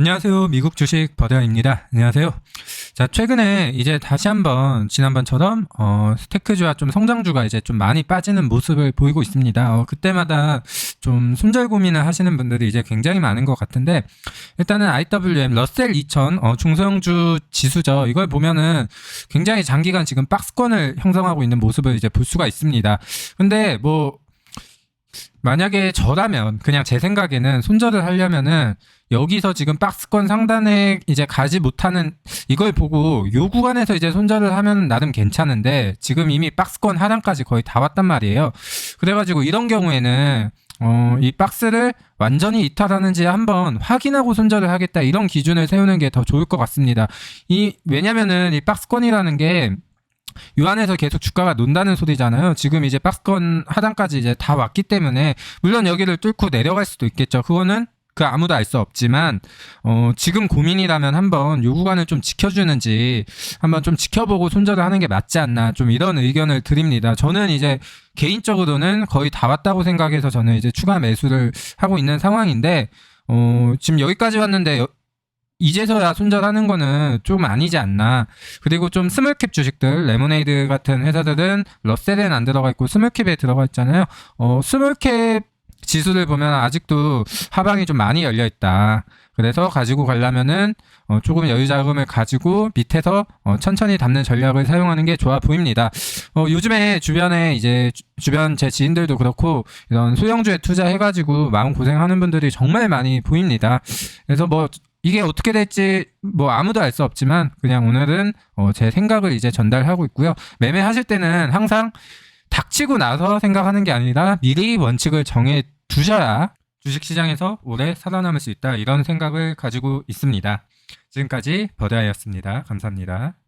안녕하세요. 미국 주식 버더입니다. 안녕하세요. 자, 최근에 이제 다시 한번 지난번처럼 어, 스테크주와 좀 성장주가 이제 좀 많이 빠지는 모습을 보이고 있습니다. 어, 그때마다 좀 손절 고민을 하시는 분들이 이제 굉장히 많은 것 같은데 일단은 IWM 러셀 2000 어, 중소형주 지수죠. 이걸 보면은 굉장히 장기간 지금 박스권을 형성하고 있는 모습을 이제 볼 수가 있습니다. 근데 뭐 만약에 저라면 그냥 제 생각에는 손절을 하려면은 여기서 지금 박스권 상단에 이제 가지 못하는 이걸 보고 요 구간에서 이제 손절을 하면 나름 괜찮은데 지금 이미 박스권 하단까지 거의 다 왔단 말이에요. 그래가지고 이런 경우에는 어, 이 박스를 완전히 이탈하는지 한번 확인하고 손절을 하겠다 이런 기준을 세우는 게 더 좋을 것 같습니다. 이 왜냐면은 이 박스권이라는 게 요 안에서 계속 주가가 논다는 소리잖아요. 지금 이제 박스권 하단까지 이제 다 왔기 때문에 물론 여기를 뚫고 내려갈 수도 있겠죠. 그거는 그 아무도 알 수 없지만 어 지금 고민이라면 한번 요 구간을 좀 지켜주는지 한번 좀 지켜보고 손절을 하는 게 맞지 않나 좀 이런 의견을 드립니다. 저는 이제 개인적으로는 거의 다 왔다고 생각해서 저는 이제 추가 매수를 하고 있는 상황인데 어 지금 여기까지 왔는데 여- 이제서야 손절하는 거는 좀 아니지 않나. 그리고 좀 스몰캡 주식들, 레모네이드 같은 회사들은 러셀엔 안 들어가 있고 스몰캡에 들어가 있잖아요. 어, 스몰캡 지수를 보면 아직도 하방이 좀 많이 열려 있다. 그래서 가지고 가려면은 어, 조금 여유 자금을 가지고 밑에서 어, 천천히 담는 전략을 사용하는 게 좋아 보입니다. 어, 요즘에 주변에 이제 주- 주변 제 지인들도 그렇고 이런 소형주에 투자해가지고 마음 고생하는 분들이 정말 많이 보입니다. 그래서 뭐 이게 어떻게 될지 뭐 아무도 알 수 없지만 그냥 오늘은 어, 제 생각을 이제 전달하고 있고요. 매매하실 때는 항상 닥치고 나서 생각하는 게 아니라 미리 원칙을 정해 두셔야 주식시장에서 오래 살아남을 수 있다 이런 생각을 가지고 있습니다. 지금까지 버드아이였습니다. 감사합니다.